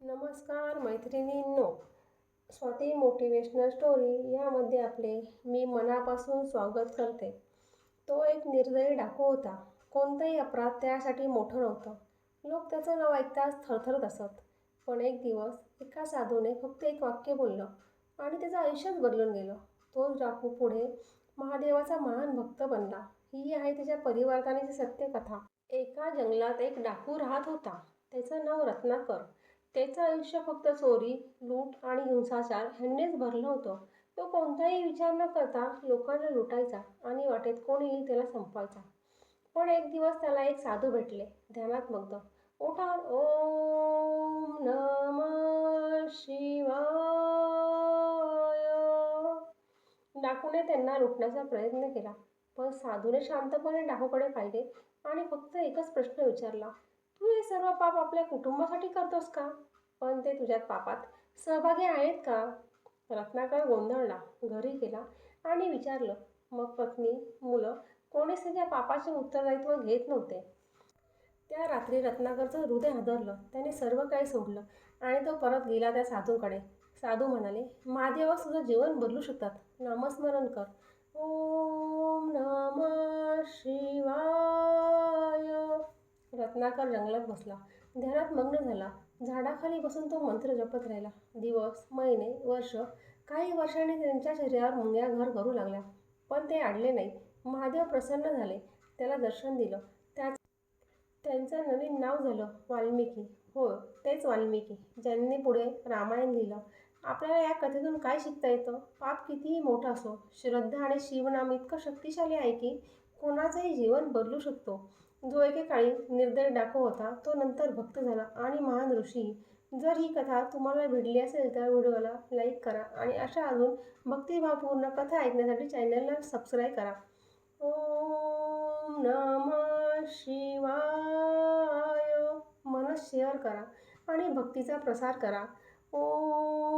नमस्कार मैत्रिणींनो. Swati motivational story यामध्ये आपले मी मनापासून स्वागत करते. तो एक निर्दयी डाकू होता. कोणताही अपराध त्यासाठी मोठं नव्हतं. लोक त्याचं नाव ऐकताच थरथरत असत. पण एक दिवस एका साधूने फक्त एक वाक्य बोललं आणि त्याचं आयुष्यच बदलून गेलं. तोच डाकू पुढे महादेवाचा महान भक्त बनला. ही आहे त्याच्या परिवर्तनाची सत्य कथा एका जंगलात एक डाकू राहत होता. त्याचं नाव रत्नाकर. त्याचं आयुष्य फक्त चोरी लूट आणि हिंसाचार ह्यांनीच भरलं होतं. तो कोणताही विचार न करता लोकांना लुटायचा आणि वाटेत कोण येईल त्याला संपवायचा. पण एक दिवस त्याला एक साधू भेटले. ध्यानात मग्न. उठा ओम नम शिवाय. डाकूने त्यांना लुटण्याचा प्रयत्न केला. पण साधूने शांतपणे डाकूकडे पाहिले आणि फक्त एकच प्रश्न विचारला. तू हे सर्व पाप आपल्या कुटुंबासाठी करतोस का? पण ते तुझ्यात पापात सहभागी आहेत का? रत्नाकर गोंधळला घरी गेला आणि विचारलं मग पत्नी मुलं कोणीच त्याच्या पापाचे उत्तरदायित्व घेत नव्हते? त्या रात्री रत्नाकरचं हृदय हादरलं त्याने सर्व काही सोडलं आणि तो परत गेला त्या साधूकडे. साधू म्हणाले महादेवास तुझं जीवन बदलू शकतात. नामस्मरण कर. ओम नम शिवाय रत्नाकर जंगलात बसला. ध्यानात मग्न झाला. झाडाखाली बसून तो मंत्र जपत राहिला. दिवस महिने वर्ष काही वर्षांनी त्यांच्या शरीरावर मुंग्या घर करू लागल्या. पण ते आडले नाही महादेव प्रसन्न झाले. त्याला दर्शन दिलं. त्या त्यांचं नवीन नाव झालं वाल्मिकी. हो तेच वाल्मिकी ज्यांनी पुढे रामायण लिहिलं. आपल्याला या कथेतून काय शिकता येतं? पाप कितीही मोठा असो श्रद्धा आणि शिवनाम इतकं शक्तिशाली आहे की कोणाचंही जीवन बदलू शकतो. जो एकेकाळी निर्दय डाको होता तो नंतर भक्त झाला आणि महान ऋषी. जर ही कथा तुम्हाला भेटली असेल तर व्हिडिओला लाईक करा आणि अशा अजून भक्तिभावपूर्ण कथा ऐकण्यासाठी चॅनलला सबस्क्राईब करा. ओम नम शिवाय. मनस शेअर करा आणि भक्तीचा प्रसार करा. ओम